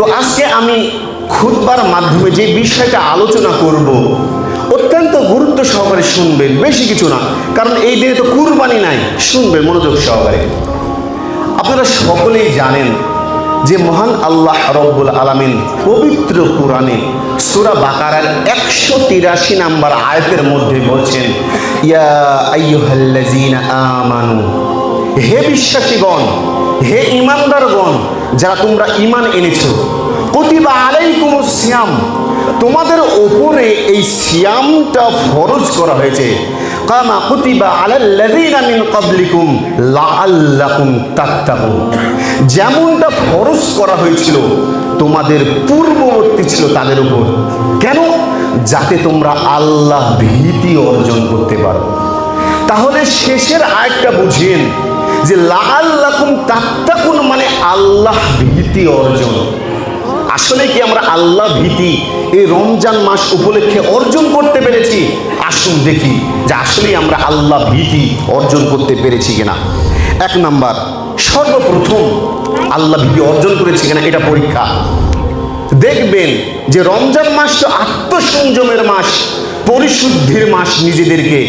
তো আজকে আমি খুদবার মাধ্যমে যে বিষয়টা আলোচনা করব, অত্যন্ত গুরুত্ব সহকারে শুনবেন, বেশি কিছু না, কারণ এই দিনে তো কুরবানি নাই, শুনবেন, মনোযোগ সহকারে। আপনারা সকলেই জানেন যে মহান আল্লাহ রব্বুল আলামিন পবিত্র কোরআনে সূরা বাকারার একশো তিরাশি নাম্বার আয়তের মধ্যে বলছেন, ইয়া আইয়ুহাল্লাযীনা আমানু হে বিশ্বাসীগণ হে ইমানদারগণ যারা তোমরা ইমান এনেছো, কতিবা আলাইকুমুস শ্যাম তোমাদের ওপরে এই সিয়ামটা ফরজ করা হয়েছে। কামা কুতিবা আলাল্লাযীনা মিন ক্বাবলিকুম লাআল্লাকুম তাত্তাকুন। যেমনটা ফরজ করা হয়েছিল, তোমাদের পূর্ববর্তী ছিল তাদের উপর। কেন? যাতে তোমরা আল্লাহ ভীতি অর্জন করতে পারো। তাহলে শেষের আরেকটা বুঝিয়েন যে লাআল্লাকুম তাত্তাকুন মানে আল্লাহ ভীতি অর্জন। আসলে কি আমরা আল্লাহ ভীতি? এই রমজান মাস উপলক্ষে অর্জন করতে পেরেছি? আসুন দেখি যে আসলেই আমরা আল্লাহ ভীতি অর্জন করতে পেরেছি কিনা। এক নাম্বার, সর্বপ্রথম আল্লাহ ভীতি অর্জন করেছি কিনা এটা পরীক্ষা। দেখবেন যে রমজান মাস তো আত্মসংযমের মাস। পরিশুদ্ধির মাস নিজেদেরকে।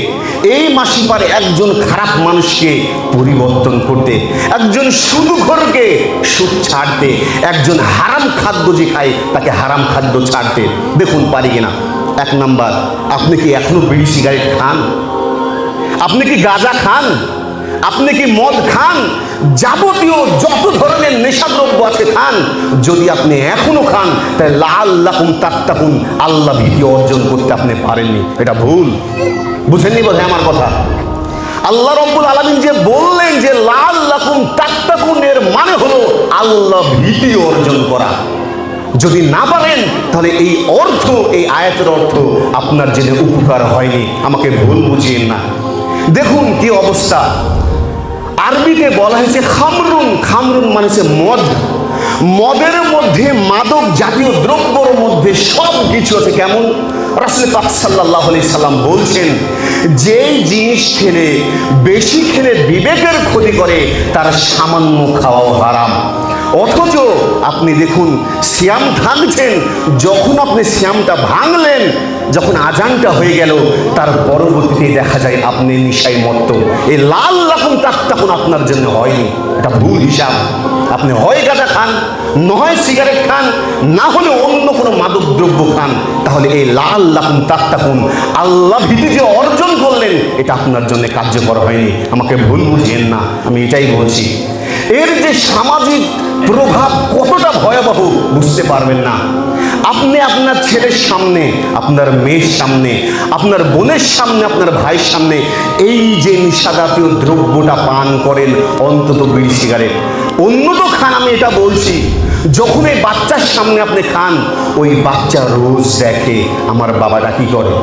এই মাসি পারে একজন খারাপ মানুষকে পরিবর্তন করতে, একজন সুদঘরকে সুদ ছাড়তে, একজন হারাম খাদ্য যে খায় তাকে হারাম খাদ্য ছাড়তে। দেখুন পারি কিনা? এক নাম্বার, আপনি কি এখনও বিড়ি সিগারেট খান? আপনি কি গাঁজা খান? আপনি কি মদ খান? যাবতীয় যত ধরনের নেশাদ্রব্য আছে খান। যদি আপনি এখনও খান, তাহলে লাল লাকুম তাত্তাকুন। আল্লাহ ভীতি অর্জন করতে আপনি পারেননি। এটা ভুল। বুঝেননি বোধহয় আমার কথা? আল্লাহ রব্বুল আলমিন যে বললেন যে লাল লাকুম তাত্তাকুন, এর মানে হলো আল্লাহ ভীতি অর্জন করা। যদি না পারেন, তাহলে এই অর্থ, এই আয়াতের অর্থ আপনার জেনে উপকার হয়নি। আমাকে ভুল বুঝিয়েন না। দেখুন কি অবস্থা। আরবিতে বলা হয়েছে খামরুন খামরুন মানে হচ্ছে মদ। মদের মধ্যে মাদক জাতীয় দ্রব্যর মধ্যে সব কিছু আছে। কেমন? রাসুল পাক সাল্লাহ আলি সাল্লাম বলছেন যে জিনিস খেলে, বেশি খেলে বিবেকের ক্ষতি করে, তার সামান্য খাওয়াও হারাম। অথচ আপনি দেখুন শ্যাম থাকছেন যখন আপনি শ্যামটা ভাঙলেন, যখন আজানটা হয়ে গেল, তার পরবর্তীতে দেখা যায় আপনি নিশায় মত্ত। এই লাল রকম তার তখন আপনার জন্য হয়নি। এটা ভুল হিসাব। আপনি হয় গাঁজা খান নয় সিগারেট খান, না হলে অন্য কোনো মাদক দ্রব্য খান, তাহলে এই লাল লাকুন তার তখন আল্লাহ ভীতি যে অর্জন করলেন, এটা আপনার জন্য কার্যকর হয়নি। আমাকে ভুল বুঝিয়েন না। আমি এটাই বলছি। এর যে সামাজিক প্রভাব কতটা ভয়াবহ বুঝতে পারবেন না। আপনি আপনার ছেলের সামনে, আপনার মেয়ের সামনে, আপনার বোনের সামনে, আপনার ভাইয়ের সামনে এই যে নিশাজাতীয় দ্রব্যটা পান করেন, অন্তত বিড়ি, সিগারেট। অন্য তো খান, আমি এটা বলছি। যখন এই বাচ্চার সামনে আপনি খান, ওই বাচ্চা রোজ দেখে, আমার বাবাটা কি করে?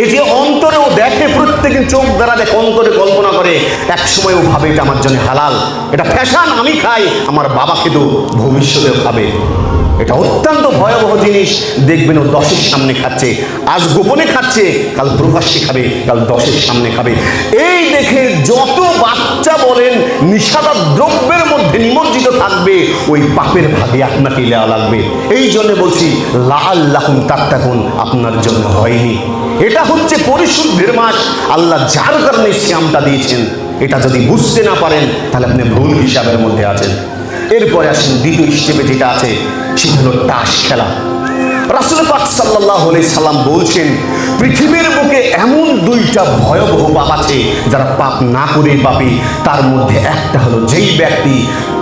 এই যে অন্তরে ও দেখে প্রত্যেকের চোখ দ্বারা দেখে, অন্তরে কল্পনা করে এক সময় ও ভাবে এটা আমার জন্য হালাল। এটা ফ্যাশন, আমি খাই, আমার বাবা কিন্তু ভবিষ্যতেও খাবে। এটা অত্যন্ত ভয়াবহ জিনিস। দেখবেন ও দশের সামনে খাচ্ছে, আজ গোপনে খাচ্ছে, কাল প্রকাশ্যে খাবে, কাল দশের সামনে খাবে। এই দেখে যত বাচ্চা বলেন, নিষাদা দ্রব্যের মধ্যে নিমজ্জিত থাকবে, ওই পাপের ভাগে আপনাকে লেওয়া লাগবে। এই জন্য বলছি লাল লাকুন তাত্তাকুন, আপনার জন্য হয়নি। এটা হচ্ছে পরিশুদ্ধের মাস। আল্লাহ যার কারণে শ্যামটা দিয়েছেন, এটা যদি বুঝতে না পারেন, তাহলে আপনি ভুল হিসাবের মধ্যে আছেন। এরপরে আসেন দ্বিতীয় স্টেপে যেটা আছে, সেটা হলো তাস খেলা। রাসুল পাক সাল্লাহ সাল্লাম বলছেন, পৃথিবীর বুকে এমন দুইটা ভয়াবহ পাপ আছে যারা পাপ না করে পাবে তার মধ্যে একটা হলো যেই ব্যক্তি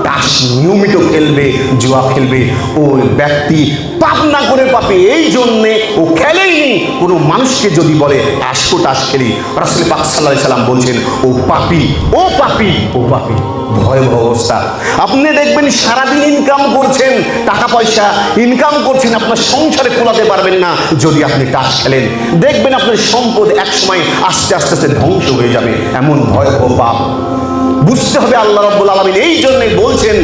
তাস নিয়মিত খেলবে, জুয়া খেলবে। ওই ব্যক্তি পাপ না করে পাবে এই জন্যে ও খেলেইনি কোনো মানুষকে যদি বলে আসকো তাস খেলি। রাসুল পাক সাল্লাহ সাল্লাম বলছেন, ও পাপি ও পাপি ও পাপি। ভয়াবহ অবস্থা। আপনি দেখবেন সারাদিন ইনকাম করছেন, টাকা পয়সা ইনকাম করছেন, আপনার সংসারে খোলাতে পারবেন না যদি আপনি টাস খেলেন। দেখবেন আপনার সম্পদ একসময় আস্তে আস্তে আস্তে ধ্বংস হয়ে যাবে। এমন ভয়াবহ পাপ। বুঝতে হবে আল্লাহ রব্বুল আলমিন এই জন্যই বলছেন,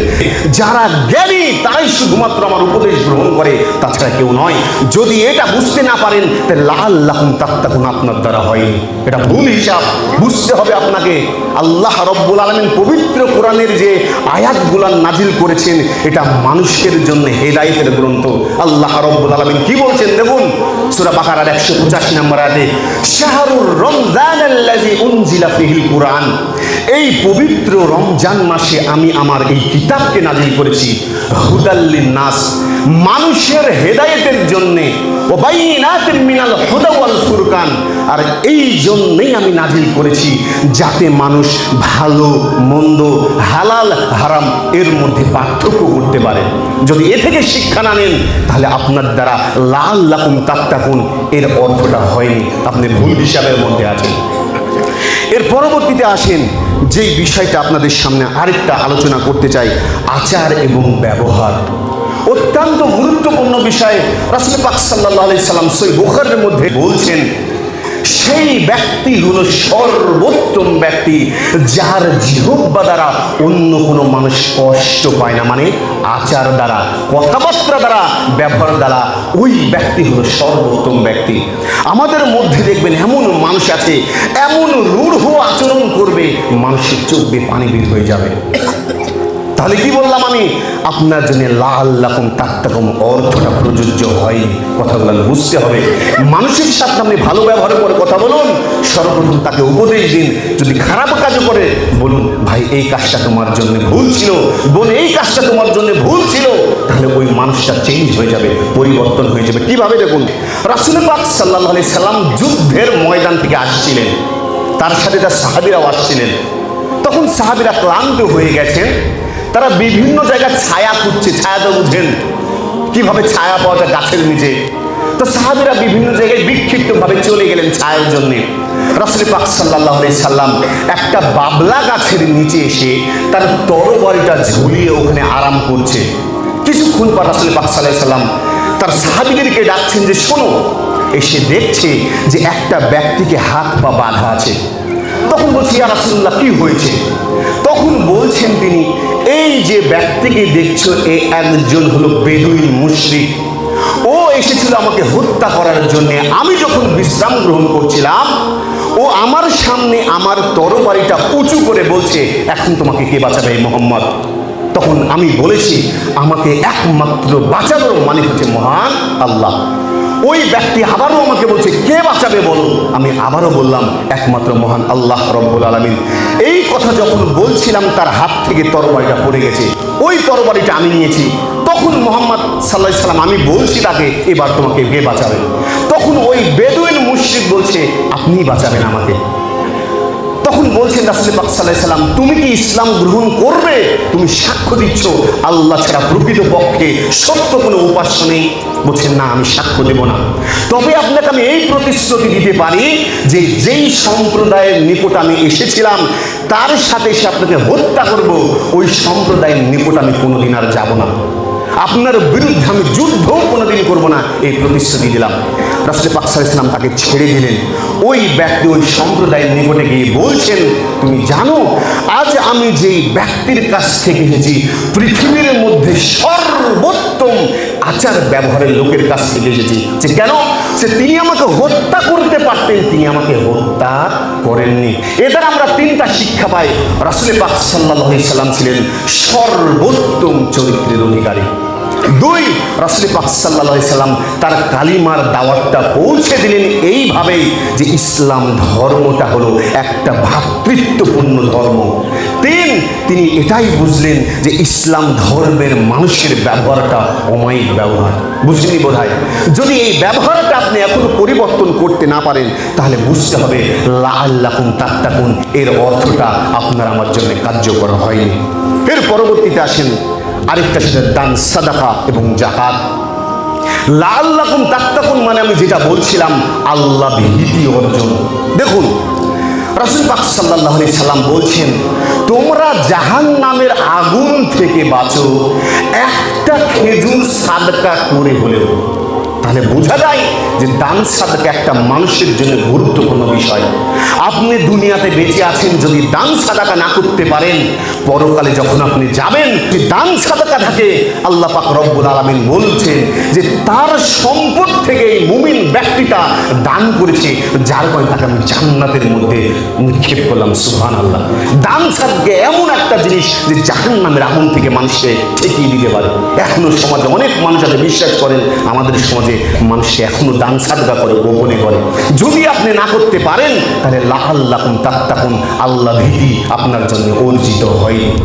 যারা জ্ঞানী তারাই শুধুমাত্র আমার উপদেশ গ্রহণ করে, তাছাড়া কেউ নয়। যদি এটা বুঝতে না পারেন, তাহলে লাল লাখুন তাত্তাকুন, আপনার দ্বারা হয়নি। এটা ভুল হিসাব। বুঝতে হবে আপনাকে, আল্লাহ রব্বুল আলমিন পবিত্র কোরআনের যে আয়াতগুলান নাজিল করেছেন, এটা মানুষের জন্য হেদায়েতের গ্রন্থ। আল্লাহ রব্বুল আলমিন কি বলছেন দেখুন, সুরা বাকারার একশো পঁচাশি নম্বর আয়াতে, শাহরুর রমজান আল্লাজি উনজিলা ফিহিল কুরআন। এই পবিত্র রমজান মাসে আমি আমার এই কিতাবকে নাজিল করেছি হুদাল্লিন নাস মানুষের হেদায়েতের জন্যে মিনাল হুদা ওয়াল ফুরকান। আর এই জন্যেই আমি নাজিল করেছি যাতে মানুষ ভালো, মন্দ, হালাল, হারাম এর মধ্যে পার্থক্য করতে পারে। যদি এ থেকে শিক্ষা না নেন, তাহলে আপনার দ্বারা লাল লাকুম তাত্তাকুন, এর অর্থটা হয়নি। আপনি ভুল হিসাবের মধ্যে আছেন। এর পরবর্তীতে আসেন যেই বিষয়টা আপনাদের সামনে আরেকটা আলোচনা করতে চাই, আচার এবং ব্যবহার। অত্যন্ত গুরুত্বপূর্ণ বিষয়। রাসুল পাক সাল্লাহ আলি সাল্লাম সই বুখারের মধ্যে বলছেন, সেই ব্যক্তি হলো সর্বোত্তম ব্যক্তি যার জিহব্বা দ্বারা অন্য কোনো মানুষ কষ্ট পায় না। মানে আচার দ্বারা, কথাবার্তা দ্বারা, ব্যবহার দ্বারা ওই ব্যক্তি হলো সর্বোত্তম ব্যক্তি। আমাদের মধ্যে দেখবেন এমন মানুষ আছে, এমন রূঢ় করবে, মানুষের চোখ দিয়ে পানি বের হয়ে যাবে। তাহলে কি বললাম আমি? আপনার জন্য লাল লাকম তাক্তাকম অর্থটা প্রযোজ্য হয়নি কথাগুলো বুঝতে হবে। মানুষের সাথে আপনি ভালো ব্যবহার করে কথা বলুন। সর্বপ্রথম তাকে উপদেশ দিন। যদি খারাপ কাজ করে, বলুন, ভাই, এই কাজটা তোমার জন্য ভুল ছিল। বোন, এই কাজটা তোমার জন্য ভুল ছিল। তাহলে ওই মানুষটা চেঞ্জ হয়ে যাবে, পরিবর্তন হয়ে যাবে। কীভাবে দেখুন? রাসুল পাক সাল্লাহ আলি সাল্লাম যুদ্ধের ময়দান থেকে আসছিলেন। তার সাথে তার সাহাবিরাও আসছিলেন। তখন সাহাবিরা ক্লান্ত হয়ে গেছেন। তারা বিভিন্ন জায়গায় ছায়া খুঁজছে, ছায়া তো বুঝেন কীভাবে ছায়া পাওয়া যায় গাছের নিচে। তো সাহাবিরা বিভিন্ন জায়গায় বিক্ষিপ্তভাবে চলে গেলেন ছায়ার জন্য। রাসুল পাক সাল্লাহ সাল্লাম একটা বাবলা গাছের নিচে এসে তার তরবারিটা ঝুলিয়ে ওখানে আরাম করছে। কিছুক্ষণ পর রাসুল পাক সাল্লাহ সাল্লাম তার সাহাবিদেরকে ডাকছেন যে, শোনো এসে দেখছে যে একটা ব্যক্তিকে হাত পা বাঁধা আছে। তখন বলছি, ইয়া রাসুল্লাহ কি হয়েছে? তখন বলছেন তিনি, এই যে ব্যক্তিকে দেখছ, এ একজন হলো বেদুইন মুশরিক। ও এসেছিল আমাকে হত্যা করার জন্য। আমি যখন বিশ্রাম গ্রহণ করছিলাম, ও আমার সামনে আমার তরবারিটা উঁচু করে বলছে, এখন তোমাকে কে বাঁচাবে মোহাম্মদ? তখন আমি বলেছি, আমাকে একমাত্র বাঁচানোর মানে হচ্ছে মহান আল্লাহ। ওই ব্যক্তি আবারও আমাকে বলছে, কে বাঁচাবে বলো? আমি আবারও বললাম, একমাত্র মহান আল্লাহ রব্বুল আলমিন। এই কথা যখন বলছিলাম, তার হাত থেকে তরবারিটা পড়ে গেছে। ওই তরবারিটা আমি নিয়েছি। তখন মোহাম্মদ সাল্লাহ সাল্লাম, আমি বলছি তাকে, এবার তোমাকে কে বাঁচাবে? তখন ওই বেদুইন মুশ্রিক বলছে, আপনিই বাঁচাবেন আমাকে। তখন বলছেন রাসুল পাক সাল্লাহ সাল্লাম, তুমি কি ইসলাম গ্রহণ করবে? তুমি সাক্ষ্য দিচ্ছ, আল্লাহ ছাড়া প্রকৃত পক্ষে সত্য কোনো উপাস্য নেই। বলছেন না, আমি সাক্ষ্য দেব না। তবে আপনাকে আমি এই প্রতিশ্রুতি দিতে পারি যে, যেই সম্প্রদায়ের নিকট আমি এসেছিলাম, তার সাথে এসে আপনাকে হত্যা করব, ওই সম্প্রদায়ের নিকট আমি কোনোদিন আর যাব না। আপনার বিরুদ্ধে আমি যুদ্ধ কোনোদিন করব না, এই প্রতিশ্রুতি দিলাম। রাসুল পাকসাল ইসলাম তাকে ছেড়ে দিলেন। ওই ব্যক্তি, ওই সম্প্রদায়ের নিকটে গিয়ে বলছেন, তুমি জানো, আজ আমি যেই ব্যক্তির কাছ থেকে এসেছি, পৃথিবীর মধ্যে সর্বোত্তম আচার ব্যবহারের লোকের কাছ থেকে এসেছি। যে কেন? সে তিনি আমাকে হত্যা করতে পারতেন, তিনি আমাকে হত্যা করেননি। এ দ্বারা আমরা তিনটা শিক্ষা পাই। রাসুল পাক সাল্লাহ সাল্লাম ছিলেন সর্বোত্তম চরিত্রের অধিকারী। দুই রাসুল পাক সাল্লাহ সাল্লাম তার কালিমার দাওয়াতটা পৌঁছে দিলেন এইভাবেই যে ইসলাম ধর্মটা হলো একটা ভ্রাতৃত্বপূর্ণ ধর্ম। তিন, তিনি এটাই বুঝলেন যে ইসলাম ধর্মের মানুষের ব্যবহারটা অমায়িক ব্যবহার। বুঝলেনি বোধ যদি এই ব্যবহারটা আপনি এখনও পরিবর্তন করতে না পারেন, তাহলে বুঝতে হবে লাল্লাকুন তাত্তাকুন, এর অর্থটা আপনার আমার জন্য কার্যকর হয়নি। এর পরবর্তীতে আসেন আরেকটা সেটা দান, সাদাকা এবং জাকাত লাল লাকুন তাত্তাকুন মানে আমি যেটা বলছিলাম, আল্লাহ ভীতি অর্জন। দেখুন, রাসুল পাক সাল্লাহ আলি সাল্লাম বলছেন, তোমরা জাহান নামের আগুন থেকে বাঁচো, একটা খেজুর সাদকা করে হলেও। তাহলে বোঝা যায় যে দান সাদাকা একটা মানুষের জন্য গুরুত্বপূর্ণ বিষয়। আপনি দুনিয়াতে বেঁচে আছেন, যদি দান সাদাকা না করতে পারেন, পরকালে যখন আপনি যাবেন যে দান সাদাকা থাকে? আল্লাহ পাক রব্বুল আলামিন বলছেন যে তার সম্পদ থেকে এই মুমিন ব্যক্তিটা দান করেছে, যার কারণে তাকে আমি জান্নাতের মধ্যে নিক্ষেপ করলাম সুহান আল্লাহ দান সাদকে এমন একটা জিনিস যে জাহান্নামের আগুন থেকে মানুষকে ঠেকিয়ে দিতে পারে। এখনও সমাজে অনেক মানুষ আছে, বিশ্বাস করেন, আমাদের সমাজে মানুষকে এখনও দান সাদকা করে গোপনে করে। যদি আপনি না করতে পারেন, তাহলে লাহাল্লাকুন তাত্তাকুন, আল্লাহ ভীতি আপনার জন্য অর্জিত হয়নি।